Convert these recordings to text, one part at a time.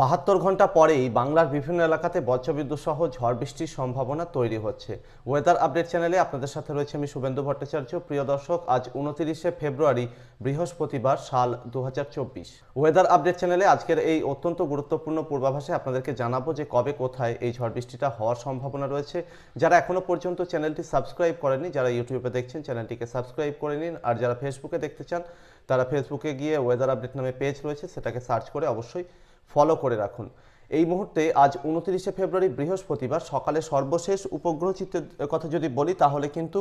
বাহাত্তর ঘণ্টা পরেই বাংলার বিভিন্ন এলাকাতে বজ্রবিদ্যুৎ সহ ঝড় বৃষ্টির সম্ভাবনা তৈরি হচ্ছে। ওয়েদার আপডেট চ্যানেলে আপনাদের সাথে রয়েছে আমি শুভেন্দু ভট্টাচার্য। প্রিয় দর্শক, আজ উনতিরিশে ফেব্রুয়ারি, বৃহস্পতিবার, সাল দু হাজার চব্বিশ। ওয়েদার আপডেট চ্যানেলে আজকের এই অত্যন্ত গুরুত্বপূর্ণ পূর্বাভাসে আপনাদেরকে জানাব যে কবে, কোথায় এই ঝড় বৃষ্টিটা হওয়ার সম্ভাবনা রয়েছে। যারা এখনও পর্যন্ত চ্যানেলটি সাবস্ক্রাইব করেনি যারা ইউটিউবে দেখছেন, চ্যানেলটিকে সাবস্ক্রাইব করে নিন। আর যারা ফেসবুকে দেখতে চান, তারা ফেসবুকে গিয়ে ওয়েদার আপডেট নামে পেজ রয়েছে, সেটাকে সার্চ করে অবশ্যই ফলো করে রাখুন। এই মুহূর্তে আজ উনত্রিশে ফেব্রুয়ারি বৃহস্পতিবার সকালে সর্বশেষ উপগ্রহ চিত্রের কথা যদি বলি, তাহলে কিন্তু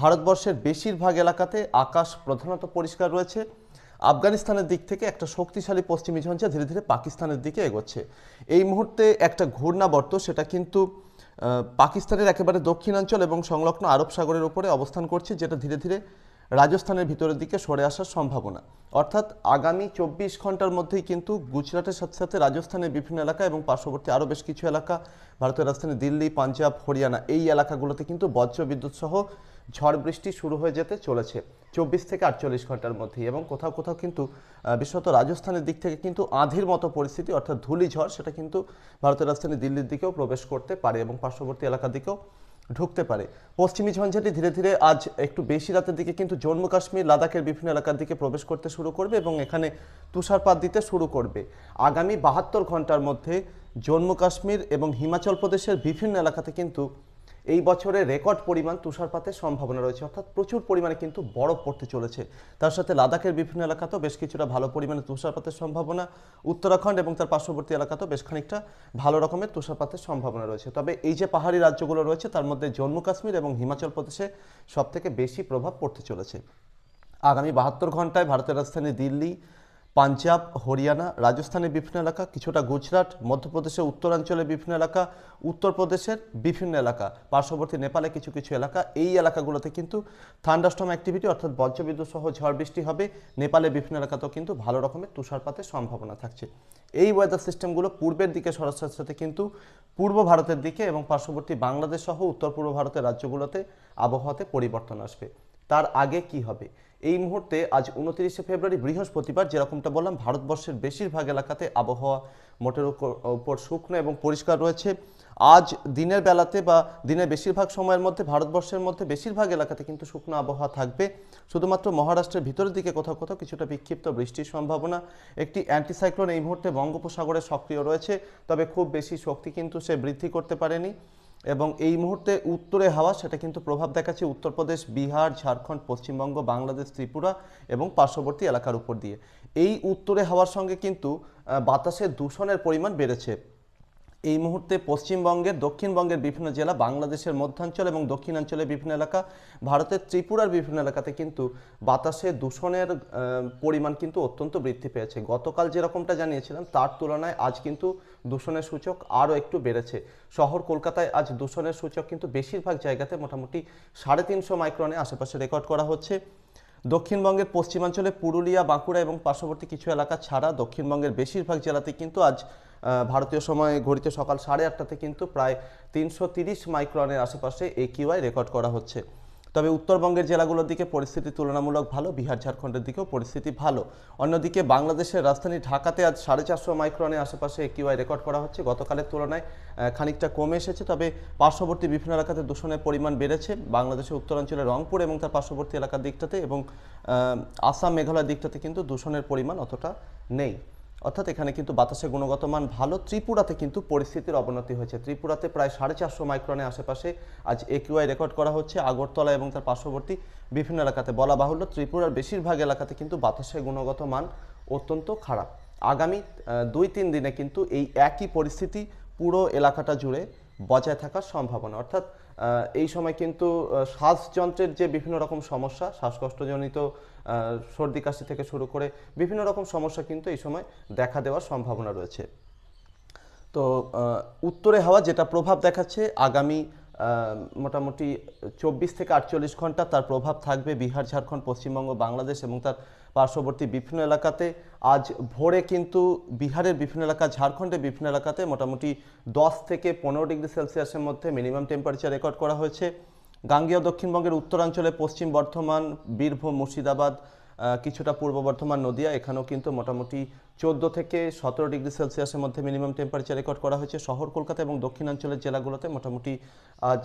ভারতবর্ষের বেশিরভাগ এলাকাতে আকাশ প্রধানত পরিষ্কার রয়েছে। আফগানিস্তানের দিক থেকে একটা শক্তিশালী পশ্চিমী ঝঞ্ঝা ধীরে ধীরে পাকিস্তানের দিকে এগোচ্ছে। এই মুহূর্তে একটা ঘূর্ণাবর্ত, সেটা কিন্তু পাকিস্তানের একেবারে দক্ষিণাঞ্চল এবং সংলগ্ন আরব সাগরের উপরে অবস্থান করছে, যেটা ধীরে ধীরে রাজস্থানের ভিতরের দিকে সরে আসার সম্ভাবনা। অর্থাৎ আগামী চব্বিশ ঘণ্টার মধ্যেই কিন্তু গুজরাটের সাথে সাথে রাজস্থানের বিভিন্ন এলাকা এবং পার্শ্ববর্তী আরও বেশ কিছু এলাকা, ভারতের রাজধানী দিল্লি, পাঞ্জাব, হরিয়ানা এই এলাকাগুলোতে কিন্তু বজ্র বিদ্যুৎ সহ ঝড় বৃষ্টি শুরু হয়ে যেতে চলেছে চব্বিশ থেকে আটচল্লিশ ঘণ্টার মধ্যেই এবং কোথাও কোথাও কিন্তু বিশেষত রাজস্থানের দিক থেকে কিন্তু আঁধির মতো পরিস্থিতি অর্থাৎ ধুলি ঝড় সেটা কিন্তু ভারতের রাজধানী দিল্লির দিকেও প্রবেশ করতে পারে এবং পার্শ্ববর্তী এলাকার দিকেও ঢুকতে পারে। পশ্চিমী ঝঞ্ঝাটি ধীরে ধীরে আজ একটু বেশি রাতের দিকে কিন্তু জম্মু কাশ্মীর লাদাখের বিভিন্ন এলাকার দিকে প্রবেশ করতে শুরু করবে এবং এখানে তুষারপাত দিতে শুরু করবে। আগামী বাহাত্তর ঘণ্টার মধ্যে জম্মু কাশ্মীর এবং হিমাচল প্রদেশের বিভিন্ন এলাকাতে কিন্তু এই বছরে রেকর্ড পরিমাণ তুষারপাতের সম্ভাবনা রয়েছে। অর্থাৎ প্রচুর পরিমাণে কিন্তু বরফ পড়তে চলেছে। তার সাথে লাদাখের বিভিন্ন এলাকাতেও বেশ কিছুটা ভালো পরিমাণে তুষারপাতের সম্ভাবনা। উত্তরাখণ্ড এবং তার পার্শ্ববর্তী এলাকাতেও বেশ খানিকটা ভালো রকমের তুষারপাতের সম্ভাবনা রয়েছে। তবে এই যে পাহাড়ি রাজ্যগুলো রয়েছে, তার মধ্যে জম্মু কাশ্মীর এবং হিমাচল প্রদেশে সবথেকে বেশি প্রভাব পড়তে চলেছে। আগামী বাহাত্তর ঘন্টায় ভারতের রাজধানী দিল্লি পাঞ্জাব, হরিয়ানা, রাজস্থানের বিভিন্ন এলাকা, কিছুটা গুজরাট, মধ্যপ্রদেশের উত্তরাঞ্চলের বিভিন্ন এলাকা, উত্তরপ্রদেশের বিভিন্ন এলাকা, পার্শ্ববর্তী নেপালে কিছু কিছু এলাকা। এই এলাকাগুলোতে কিন্তু থান্ডাস্টম অ্যাক্টিভিটি অর্থাৎ বজ্রবিদ্যুৎ সহ ঝড় বৃষ্টি হবে। নেপালের বিভিন্ন এলাকাতেও কিন্তু ভালো রকমের তুষারপাতের সম্ভাবনা থাকছে। এই ওয়েদার সিস্টেমগুলো পূর্বের দিকে সরার সাথে সাথে কিন্তু পূর্ব ভারতের দিকে এবং পার্শ্ববর্তী বাংলাদেশ সহ উত্তর পূর্ব ভারতের রাজ্যগুলোতে আবহাওয়াতে পরিবর্তন আসবে। তার আগে কি হবে? এই মুহূর্তে আজ উনত্রিশে ফেব্রুয়ারি বৃহস্পতিবার যেরকমটা বললাম, ভারতবর্ষের বেশিরভাগ এলাকাতে আবহাওয়া মোটের উপর- উপর শুকনো এবং পরিষ্কার রয়েছে। আজ দিনের বেলাতে বা দিনের বেশিরভাগ সময়ের মধ্যে ভারতবর্ষের মধ্যে বেশিরভাগ এলাকাতে কিন্তু শুকনো আবহাওয়া থাকবে। শুধুমাত্র মহারাষ্ট্রের ভিতরের দিকে কোথাও কোথাও কিছুটা বিক্ষিপ্ত বৃষ্টির সম্ভাবনা। একটি অ্যান্টিসাইক্লোন এই মুহূর্তে বঙ্গোপসাগরে সক্রিয় রয়েছে, তবে খুব বেশি শক্তি কিন্তু সে বৃদ্ধি করতে পারেনি। এবং এই মুহূর্তে উত্তরে হাওয়া, সেটা কিন্তু প্রভাব দেখাচ্ছে উত্তরপ্রদেশ, বিহার, ঝাড়খণ্ড, পশ্চিমবঙ্গ, বাংলাদেশ, ত্রিপুরা এবং পার্শ্ববর্তী এলাকার উপর দিয়ে। এই উত্তরে হাওয়ার সঙ্গে কিন্তু বাতাসে বাতাসের দূষণের পরিমাণ বেড়েছে। এই মুহূর্তে পশ্চিমবঙ্গের দক্ষিণবঙ্গের বিভিন্ন জেলা, বাংলাদেশের মধ্যাঞ্চল এবং দক্ষিণাঞ্চলের বিভিন্ন এলাকা, ভারতের ত্রিপুরার বিভিন্ন এলাকাতে কিন্তু বাতাসে দূষণের পরিমাণ কিন্তু অত্যন্ত বৃদ্ধি পেয়েছে। গতকাল যেরকমটা জানিয়েছিলাম, তার তুলনায় আজ কিন্তু দূষণের সূচক আরও একটু বেড়েছে। শহর কলকাতায় আজ দূষণের সূচক কিন্তু বেশিরভাগ জায়গাতে মোটামুটি সাড়ে তিনশো মাইক্রনে আশেপাশে রেকর্ড করা হচ্ছে। দক্ষিণবঙ্গের পশ্চিমাঞ্চলে পুরুলিয়া, বাঁকুড়া এবং পার্শ্ববর্তী কিছু এলাকা ছাড়া দক্ষিণবঙ্গের বেশিরভাগ জেলাতে কিন্তু আজ ভারতীয় সময় ঘড়িতে সকাল সাড়ে আটটাতে কিন্তু প্রায় তিনশো তিরিশ মাইক্রনের আশেপাশে একিউআই রেকর্ড করা হচ্ছে। তবে উত্তরবঙ্গের জেলাগুলোর দিকে পরিস্থিতি তুলনামূলক ভালো, বিহার, ঝাড়খণ্ডের দিকেও পরিস্থিতি ভালো। অন্যদিকে বাংলাদেশের রাজধানী ঢাকাতে আজ সাড়ে চারশো মাইক্রনের আশেপাশে একিউআই রেকর্ড করা হচ্ছে। গতকালের তুলনায় খানিকটা কমে এসেছে, তবে পার্শ্ববর্তী বিভিন্ন এলাকাতে দূষণের পরিমাণ বেড়েছে। বাংলাদেশের উত্তরাঞ্চলের রংপুর এবং তার পার্শ্ববর্তী এলাকার দিকটাতে এবং আসাম, মেঘালয়ের দিকটাতে কিন্তু দূষণের পরিমাণ অতটা নেই। অর্থাৎ এখানে কিন্তু বাতাসের গুণগত মান ভালো। ত্রিপুরাতে কিন্তু পরিস্থিতির অবনতি হয়েছে। ত্রিপুরাতে প্রায় সাড়ে চারশো মাইক্রনের আশেপাশে আজ এ কিউআই রেকর্ড করা হচ্ছে। আগরতলা এবং তার পার্শ্ববর্তী বিভিন্ন এলাকাতে বলা বাহুল্য, ত্রিপুরার বেশিরভাগ এলাকাতে কিন্তু বাতাসের গুণগত মান অত্যন্ত খারাপ। আগামী দুই তিন দিনে কিন্তু এই একই পরিস্থিতি পুরো এলাকাটা জুড়ে বজায় থাকার সম্ভাবনা। অর্থাৎ এই সময় কিন্তু শ্বাসযন্ত্রের যে বিভিন্ন রকম সমস্যা, শ্বাসকষ্টজনিত সর্দি কাশি থেকে শুরু করে বিভিন্ন রকম সমস্যা কিন্তু এই সময় দেখা দেওয়ার সম্ভাবনা রয়েছে। তো উত্তরে হাওয়া যেটা প্রভাব দেখাচ্ছে, আগামী মোটামুটি চব্বিশ থেকে আটচল্লিশ ঘণ্টা তার প্রভাব থাকবে বিহার, ঝাড়খণ্ড, পশ্চিমবঙ্গ, বাংলাদেশ এবং তার পার্শ্ববর্তী বিভিন্ন এলাকাতে। আজ ভোরে কিন্তু বিহারের বিভিন্ন এলাকা, ঝাড়খণ্ডের বিভিন্ন এলাকাতে মোটামুটি দশ থেকে পনেরো ডিগ্রি সেলসিয়াসের মধ্যে মিনিমাম টেম্পারেচার রেকর্ড করা হয়েছে। গাঙ্গেয় দক্ষিণবঙ্গের উত্তরাঞ্চলে পশ্চিম বর্ধমান, বীরভূম, মুর্শিদাবাদ কিছুটা পূর্ব বর্ধমান, নদিয়া, এখানেও কিন্তু মোটামুটি চোদ্দ থেকে সতেরো ডিগ্রি সেলসিয়াসের মধ্যে মিনিমাম টেম্পারেচার রেকর্ড করা হয়েছে। শহর কলকাতা এবং দক্ষিণাঞ্চলের জেলাগুলোতে মোটামুটি আজ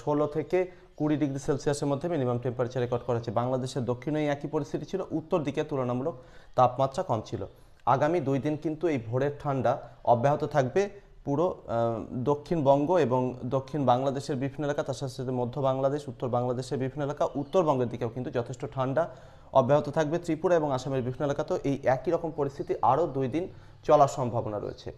ষোলো থেকে কুড়ি ডিগ্রি সেলসিয়াসের মধ্যে মিনিমাম টেম্পারেচার রেকর্ড করা হয়েছে। বাংলাদেশের দক্ষিণেই একই পরিস্থিতি ছিল, উত্তর দিকে তুলনামূলক তাপমাত্রা কম ছিল। আগামী দুই দিন কিন্তু এই ভোরের ঠান্ডা অব্যাহত থাকবে পুরো দক্ষিণবঙ্গ এবং দক্ষিণ বাংলাদেশের বিভিন্ন এলাকা, তার সাথে সাথে মধ্য বাংলাদেশ, উত্তর বাংলাদেশের বিভিন্ন এলাকা, উত্তরবঙ্গের দিকেও কিন্তু যথেষ্ট ঠান্ডা অব্যাহত থাকবে। ত্রিপুরা এবং আসামের বিভিন্ন এলাকাতেও এই একই রকম পরিস্থিতি আরও দুই দিন চলার সম্ভাবনা রয়েছে।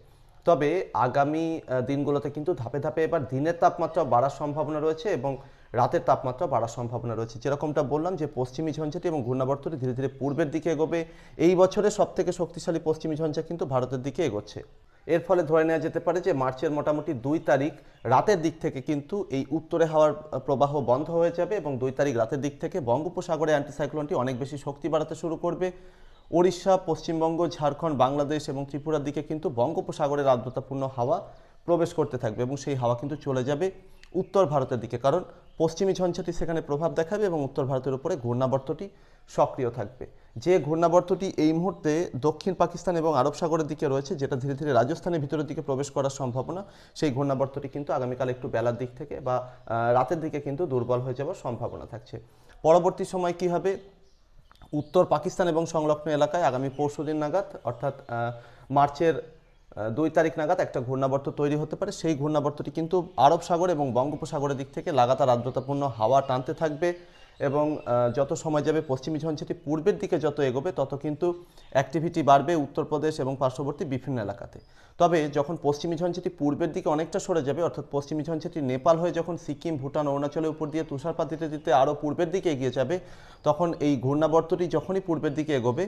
তবে আগামী দিনগুলোতে কিন্তু ধাপে ধাপে এবার দিনের তাপমাত্রা বাড়ার সম্ভাবনা রয়েছে এবং রাতের তাপমাত্রা বাড়ার সম্ভাবনা রয়েছে। যেরকমটা বললাম যে পশ্চিমী ঝঞ্ঝাটি এবং ঘূর্ণাবর্তটি ধীরে ধীরে পূর্বের দিকে এগোবে। এই বছরে সব থেকে শক্তিশালী পশ্চিমী ঝঞ্ঝা কিন্তু ভারতের দিকে এগোচ্ছে। এর ফলে ধরে নেওয়া যেতে পারে যে মার্চের মোটামুটি দুই তারিখ রাতের দিক থেকে কিন্তু এই উত্তরে হাওয়ার প্রবাহ বন্ধ হয়ে যাবে এবং দুই তারিখ রাতের দিক থেকে বঙ্গোপসাগরে অ্যান্টিসাইক্লোনটি অনেক বেশি শক্তি বাড়াতে শুরু করবে। ওড়িশা, পশ্চিমবঙ্গ, ঝাড়খণ্ড, বাংলাদেশ এবং ত্রিপুরার দিকে কিন্তু বঙ্গোপসাগরের আর্দ্রতাপূর্ণ হাওয়া প্রবেশ করতে থাকবে এবং সেই হাওয়া কিন্তু চলে যাবে উত্তর ভারতের দিকে। কারণ পশ্চিমী ঝঞ্ঝাটি সেখানে প্রভাব দেখাবে এবং উত্তর ভারতের উপরে ঘূর্ণাবর্তটি সক্রিয় থাকবে। যে ঘূর্ণাবর্তটি এই মুহূর্তে দক্ষিণ পাকিস্তান এবং আরব সাগরের দিকে রয়েছে, যেটা ধীরে ধীরে রাজস্থানের ভিতরের দিকে প্রবেশ করার সম্ভাবনা, সেই ঘূর্ণাবর্তটি কিন্তু আগামীকাল একটু বেলার দিক থেকে বা রাতের দিকে কিন্তু দুর্বল হয়ে যাওয়ার সম্ভাবনা থাকছে। পরবর্তী সময় কি হবে? উত্তর পাকিস্তান এবং সংলগ্ন এলাকায় আগামী পরশু দিন নাগাদ, অর্থাৎ মার্চের দুই তারিখ নাগাদ একটা ঘূর্ণাবর্ত তৈরি হতে পারে। সেই ঘূর্ণাবর্তটি কিন্তু আরব সাগর এবং বঙ্গোপসাগরের দিক থেকে লাগাতার আর্দ্রতাপূর্ণ হাওয়া টানতে থাকবে এবং যত সময় যাবে পশ্চিমী ঝঞ্ঝাটি পূর্বের দিকে যত এগোবে, তত কিন্তু অ্যাক্টিভিটি বাড়বে উত্তরপ্রদেশ এবং পার্শ্ববর্তী বিভিন্ন এলাকাতে। তবে যখন পশ্চিমী ঝঞ্ঝাটি পূর্বের দিকে অনেকটা সরে যাবে, অর্থাৎ পশ্চিমী ঝঞ্ঝাটি নেপাল হয়ে যখন সিকিম, ভুটান, অরুণাচলের উপর দিয়ে তুষারপাত দিতে দিতে আরও পূর্বের দিকে এগিয়ে যাবে, তখন এই ঘূর্ণাবর্তটি যখনই পূর্বের দিকে এগোবে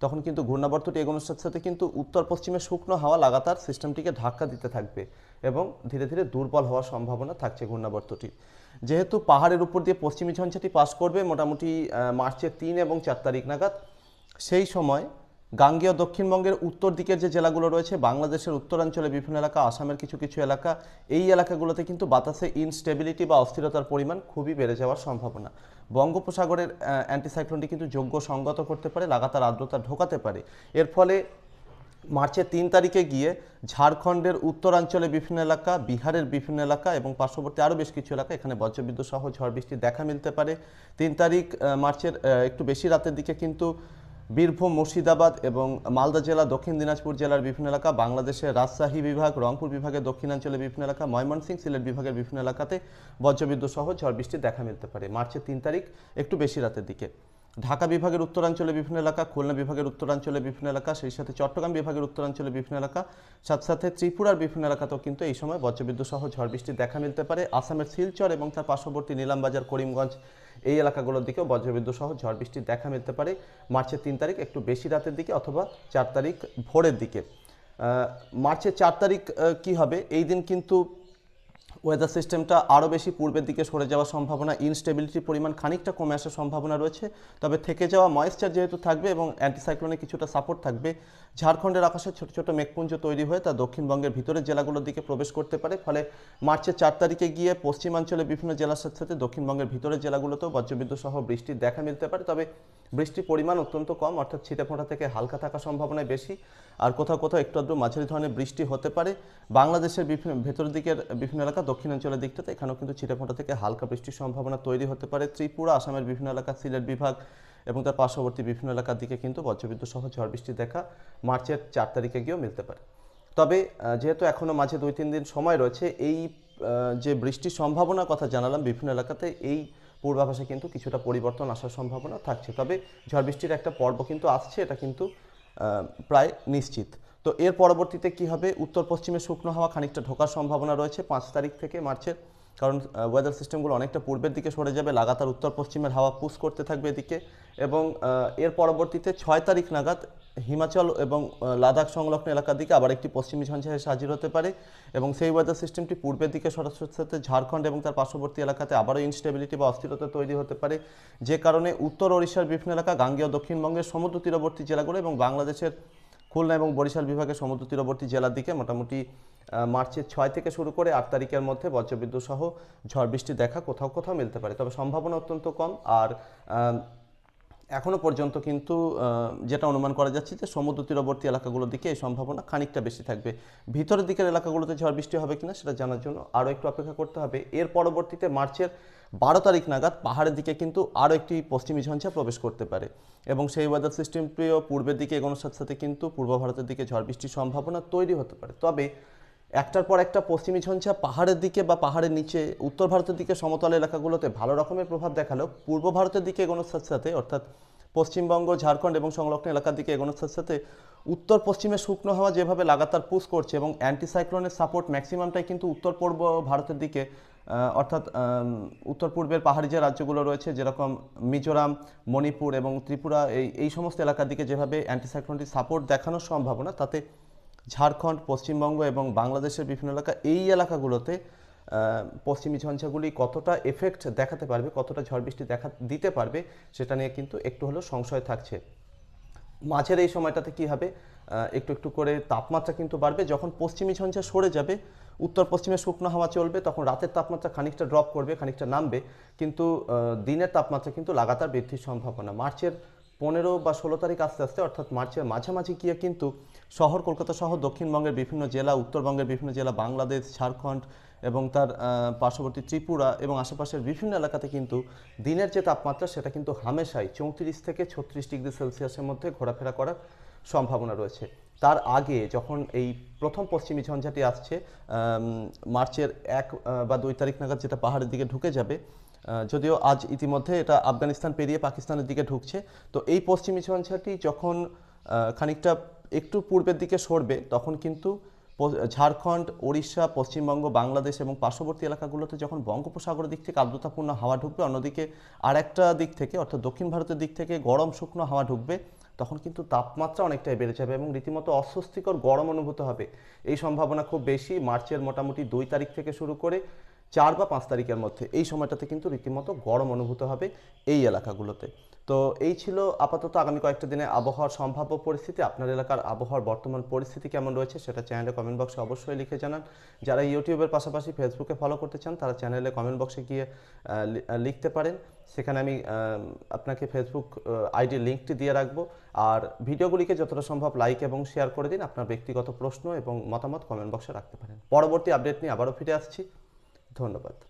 তখন কিন্তু ঘূর্ণাবর্তটি এগোনোর সাথে সাথে কিন্তু উত্তর পশ্চিমে শুকনো হাওয়া লাগাতার সিস্টেমটিকে ধাক্কা দিতে থাকবে এবং ধীরে ধীরে দুর্বল হওয়ার সম্ভাবনা থাকছে ঘূর্ণাবর্তটির যেহেতু পাহাড়ের উপর দিয়ে পশ্চিমী ঝঞ্ঝাটি পাস করবে মোটামুটি মার্চের তিন এবং চার তারিখ নাগাদ, সেই সময় গাঙ্গেয় দক্ষিণবঙ্গের উত্তর দিকের যে জেলাগুলো রয়েছে, বাংলাদেশের উত্তরাঞ্চলে বিভিন্ন এলাকা, আসামের কিছু কিছু এলাকা, এই এলাকাগুলোতে কিন্তু বাতাসে ইনস্টেবিলিটি বা অস্থিরতার পরিমাণ খুবই বেড়ে যাওয়ার সম্ভাবনা। বঙ্গোপসাগরের অ্যান্টিসাইক্লোনটি কিন্তু যোগ্য সঙ্গত করতে পারে, লাগাতার আর্দ্রতা ঢোকাতে পারে। এর ফলে মার্চের তিন তারিখে গিয়ে ঝাড়খণ্ডের উত্তরাঞ্চলে বিভিন্ন এলাকা, বিহারের বিভিন্ন এলাকা এবং পার্শ্ববর্তী আরও বেশ কিছু এলাকা, এখানে বজ্রবিদ্যুৎ সহ ঝড় বৃষ্টির দেখা মিলতে পারে। তিন তারিখ মার্চের একটু বেশি রাতের দিকে কিন্তু বীরভূম, মুর্শিদাবাদ এবং মালদা জেলা, দক্ষিণ দিনাজপুর জেলার বিভিন্ন এলাকা, বাংলাদেশের রাজশাহী বিভাগ, রংপুর বিভাগের দক্ষিণাঞ্চলের বিভিন্ন এলাকা, ময়মনসিংহ সিলেট বিভাগের বিভিন্ন এলাকাতে বজ্রবিদ্যুৎ সহ ঝড় বৃষ্টির দেখা মিলতে পারে। মার্চের তিন তারিখ, একটু বেশি রাতের দিকে। ঢাকা বিভাগের উত্তরাঞ্চলে বিভিন্ন এলাকা, খুলনা বিভাগের উত্তরাঞ্চলে বিভিন্ন এলাকা, সেই সাথে চট্টগ্রাম বিভাগের উত্তরাঞ্চলে বিভিন্ন এলাকা, সাথে সাথে ত্রিপুরার বিভিন্ন এলাকাতেও কিন্তু এই সময় বজ্রবিদ্যুৎ সহ ঝড় বৃষ্টি দেখা মিলতে পারে। আসামের শিলচর এবং তার পার্শ্ববর্তী নীলামবাজার, করিমগঞ্জ এই এলাকাগুলোর দিকেও বজ্রবিদ্যুৎ সহ ঝড় বৃষ্টি দেখা মিলতে পারে। মার্চের তিন তারিখ একটু বেশি রাতের দিকে অথবা চার তারিখ ভোরের দিকে। মার্চের চার তারিখ কি হবে? এই দিন কিন্তু ওয়েদার সিস্টেমটা আরও বেশি পূর্বের দিকে সরে যাওয়ার সম্ভাবনা ইনস্টেবিলিটির পরিমাণ খানিকটা কমে আসার সম্ভাবনা রয়েছে। তবে থেকে যাওয়া ময়েশ্চার যেহেতু থাকবে এবং অ্যান্টিসাইক্লোনে কিছুটা সাপোর্ট থাকবে, ঝাড়খণ্ডের আকাশে ছোট ছোট মেঘপুঞ্জ তৈরি হয়ে তা দক্ষিণবঙ্গের ভিতরের জেলাগুলোর দিকে প্রবেশ করতে পারে। ফলে মার্চের চার তারিখে গিয়ে পশ্চিমাঞ্চলে বিভিন্ন জেলার সাথে সাথে দক্ষিণবঙ্গের ভিতরের জেলাগুলোতেও বজ্রবিদ্যুৎ সহ বৃষ্টির দেখা মিলতে পারে। তবে বৃষ্টির পরিমাণ অত্যন্ত কম, অর্থাৎ ছিটে ফোঁটা থেকে হালকা থাকার সম্ভাবনায় বেশি। আর কোথাও কোথাও একটু আধটু মাঝারি ধরনের বৃষ্টি হতে পারে। বাংলাদেশের বিভিন্ন ভেতরের দিকের বিভিন্ন এলাকা, দক্ষিণাঞ্চলের দিকটাতে এখানেও কিন্তু ছিটেফোঁটা থেকে হালকা বৃষ্টির সম্ভাবনা তৈরি হতে পারে। ত্রিপুরা, আসামের বিভিন্ন এলাকা, সিলেট বিভাগ এবং তার পার্শ্ববর্তী বিভিন্ন এলাকার দিকে কিন্তু বজ্রবিদ্যুৎ সহ ঝড় বৃষ্টি দেখা মার্চের চার তারিখে গিয়েও মিলতে পারে। তবে যেহেতু এখনও মাঝে দুই, তিন দিন সময় রয়েছে, এই যে বৃষ্টির সম্ভাবনার কথা জানালাম বিভিন্ন এলাকাতে, এই পূর্বাভাসে কিন্তু কিছুটা পরিবর্তন আসার সম্ভাবনা থাকছে। তবে ঝড় বৃষ্টির একটা পর্ব কিন্তু আসছে, এটা কিন্তু প্রায় নিশ্চিত। তো এর পরবর্তীতে কি হবে? উত্তর পশ্চিমে শুকনো হাওয়া খানিকটা ঢোকার সম্ভাবনা রয়েছে পাঁচ তারিখ থেকে মার্চের, কারণ ওয়েদার সিস্টেমগুলো অনেকটা পূর্বের দিকে সরে যাবে, লাগাতার উত্তর পশ্চিমের হাওয়া পুশ করতে থাকবে এদিকে। এবং এর পরবর্তীতে ছয় তারিখ নাগাদ হিমাচল এবং লাদাখ সংলগ্ন এলাকার দিকে আবার একটি পশ্চিমী ঝঞ্ঝা এসে হাজির হতে পারে এবং সেই ওয়েদার সিস্টেমটি পূর্বের দিকে সরাসরি সাথে ঝাড়খণ্ড এবং তার পার্শ্ববর্তী এলাকাতে আবারও ইনস্টেবিলিটি বা অস্থিরতা তৈরি হতে পারে। যে কারণে উত্তর ওড়িশার বিভিন্ন এলাকা, গাঙ্গেয় দক্ষিণবঙ্গের সমুদ্র তীরবর্তী জেলাগুলো এবং বাংলাদেশের খুলনা এবং বরিশাল বিভাগের সমুদ্র তীরবর্তী জেলার দিকে মোটামুটি মার্চের ছয় থেকে শুরু করে আট তারিখের মধ্যে বজ্রবিদ্যুৎ সহ ঝড় বৃষ্টি দেখা কোথাও কোথাও মিলতে পারে। তবে সম্ভাবনা অত্যন্ত কম আর আহ, এখনও পর্যন্ত কিন্তু যেটা অনুমান করা যাচ্ছে যে সমুদ্র তীরবর্তী এলাকাগুলোর দিকে এই সম্ভাবনা খানিকটা বেশি থাকবে। ভিতরের দিকের এলাকাগুলোতে ঝড় বৃষ্টি হবে কিনা সেটা জানার জন্য আরও একটু অপেক্ষা করতে হবে। এর পরবর্তীতে মার্চের বারো তারিখ নাগাদ পাহাড়ের দিকে কিন্তু আরও একটি পশ্চিমী ঝঞ্ঝা প্রবেশ করতে পারে এবং সেই ওয়েদার সিস্টেমটিও পূর্বের দিকে এগোনোর সাথে সাথে কিন্তু পূর্ব ভারতের দিকে ঝড় বৃষ্টির সম্ভাবনা তৈরি হতে পারে। তবে একটার পর একটা পশ্চিমী ঝঞ্ঝা পাহাড়ের দিকে বা পাহাড়ের নিচে, উত্তর ভারতের দিকে সমতল এলাকাগুলোতে ভালো রকমের প্রভাব দেখালেও পূর্ব ভারতের দিকে এগোনোর সাথে সাথে অর্থাৎ পশ্চিমবঙ্গ, ঝাড়খণ্ড এবং সংলগ্ন এলাকার দিকে এগোনোর সাথে সাথে উত্তর পশ্চিমে শুকনো হাওয়া যেভাবে লাগাতার পুশ করছে এবং অ্যান্টিসাইক্লোনের সাপোর্ট ম্যাক্সিমামটাই কিন্তু উত্তর পূর্ব ভারতের দিকে অর্থাৎ উত্তর পূর্বের পাহাড়ি যে রাজ্যগুলো রয়েছে, যেরকম মিজোরাম, মণিপুর এবং ত্রিপুরা, এই এই সমস্ত এলাকার দিকে যেভাবে অ্যান্টিসাইক্লোনটির সাপোর্ট দেখানোর সম্ভাবনা, তাতে ঝাড়খণ্ড, পশ্চিমবঙ্গ এবং বাংলাদেশের বিভিন্ন এলাকা, এই এলাকাগুলোতে পশ্চিমী ঝঞ্ঝাগুলি কতটা এফেক্ট দেখাতে পারবে, কতটা ঝড় বৃষ্টি দেখা, দিতে পারবে, সেটা নিয়ে কিন্তু একটু হলেও সংশয় থাকছে। মাঝের এই সময়টাতে কি হবে? একটু একটু করে তাপমাত্রা কিন্তু বাড়বে। যখন পশ্চিমী ঝঞ্ঝা সরে যাবে, উত্তর পশ্চিমে শুকনো হাওয়া চলবে, তখন রাতের তাপমাত্রা খানিকটা ড্রপ করবে, খানিকটা নামবে, কিন্তু দিনের তাপমাত্রা কিন্তু লাগাতার বৃদ্ধির সম্ভাবনা। মার্চের পনেরো বা ষোলো তারিখ আস্তে আস্তে, অর্থাৎ মার্চের মাঝামাঝি গিয়ে কিন্তু শহর কলকাতা সহ দক্ষিণবঙ্গের বিভিন্ন জেলা, উত্তরবঙ্গের বিভিন্ন জেলা, বাংলাদেশ, ঝাড়খণ্ড এবং তার পার্শ্ববর্তী ত্রিপুরা এবং আশেপাশের বিভিন্ন এলাকাতে কিন্তু দিনের যে তাপমাত্রা সেটা কিন্তু হামেশাই চৌত্রিশ থেকে ছত্রিশ ডিগ্রি সেলসিয়াসের মধ্যে ঘোরাফেরা করার সম্ভাবনা রয়েছে। তার আগে যখন এই প্রথম পশ্চিমী ঝঞ্ঝাটি আসছে মার্চের এক বা দুই তারিখ নাগাদ যেটা পাহাড়ের দিকে ঢুকে যাবে যদিও আজ ইতিমধ্যে এটা আফগানিস্তান পেরিয়ে পাকিস্তানের দিকে ঢুকছে। তো এই পশ্চিম ঝঞ্ঝাটি যখন খানিকটা একটু পূর্বের দিকে সরবে, তখন কিন্তু ঝাড়খণ্ড, ওড়িশা, পশ্চিমবঙ্গ, বাংলাদেশ এবং পার্শ্ববর্তী এলাকাগুলোতে যখন বঙ্গোপসাগরের দিক থেকে আর্দ্রতাপূর্ণ হাওয়া ঢুকবে, অন্যদিকে আর একটা দিক থেকে, অর্থাৎ দক্ষিণ ভারতের দিক থেকে গরম শুকনো হাওয়া ঢুকবে, তখন কিন্তু তাপমাত্রা অনেকটাই বেড়ে যাবে এবং রীতিমতো অস্বস্তিকর গরম অনুভূত হবে। এই সম্ভাবনা খুব বেশি। মার্চের মোটামুটি দুই তারিখ থেকে শুরু করে চার বা পাঁচ তারিখের মধ্যে। এই সময়টাতে কিন্তু রীতিমতো গরম অনুভূত হবে এই এলাকাগুলোতে। তো এই ছিল আপাতত আগামী কয়েকটা দিনে আবহাওয়ার সম্ভাব্য পরিস্থিতি। আপনার এলাকার আবহাওয়ার বর্তমান পরিস্থিতি কেমন রয়েছে সেটা চ্যানেলে কমেন্ট বক্সে অবশ্যই লিখে জানান। যারা ইউটিউবের পাশাপাশি ফেসবুকে ফলো করতে চান, তারা চ্যানেলে কমেন্ট বক্সে গিয়ে লিখতে পারেন। সেখানে আমি আপনাকে ফেসবুক আইডি লিঙ্কটি দিয়ে রাখব। আর ভিডিওগুলিকে যতটা সম্ভব লাইক এবং শেয়ার করে দিন। আপনার ব্যক্তিগত প্রশ্ন এবং মতামত কমেন্ট বক্সে রাখতে পারেন। পরবর্তী আপডেট নিয়ে আবারও ফিরে আসছি। ধন্যবাদ।